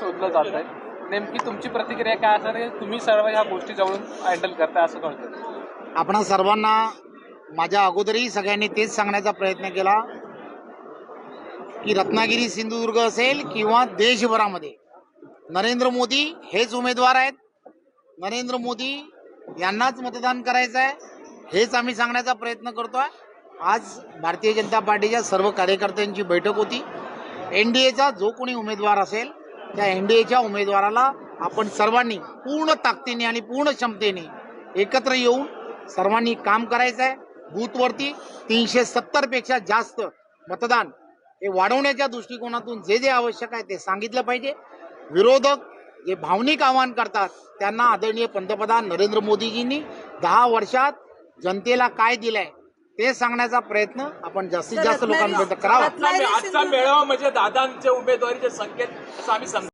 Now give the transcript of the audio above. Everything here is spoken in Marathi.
शोधलं जात आहे. नेमकी तुमची प्रतिक्रिया काय असणार आहे? तुम्ही सर्व ह्या गोष्टी जवळून हँडल करताय असं कळतं. आपण सर्वांना माझ्या अगोदरही सगळ्यांनी तेच सांगण्याचा प्रयत्न केला की रत्नागिरी सिंधुदुर्ग असेल किंवा देशभरामध्ये नरेंद्र मोदी हेच उमेदवार आहेत. नरेंद्र मोदी यांनाच मतदान करायचं आहे हेच आम्ही सांगण्याचा प्रयत्न करतोय. आज भारतीय जनता पार्टीच्या सर्व कार्यकर्त्यांची बैठक होती. एन डी एचा जो कोणी उमेदवार असेल त्या एन डी एच्या उमेदवाराला आपण सर्वांनी पूर्ण ताकदीने आणि पूर्ण क्षमतेने एकत्र येऊन सर्वांनी काम करायचं आहे. बूथवरती तीनशे सत्तरपेक्षा जास्त मतदान हे वाढवण्याच्या दृष्टिकोनातून जे जे आवश्यक आहे ते सांगितलं पाहिजे. विरोधक जे भावनिक आवाहन करतात त्यांना आदरणीय पंतप्रधान नरेंद्र मोदीजींनी दहा वर्षात जनतेला काय दिलंय? ते सांगण्याचा प्रयत्न आपण जास्तीत जास्त लोकांपर्यंत करावा. आजचा आजचा मेळावा म्हणजे दादांच्या उमेदवारीचे संकेत असं आम्ही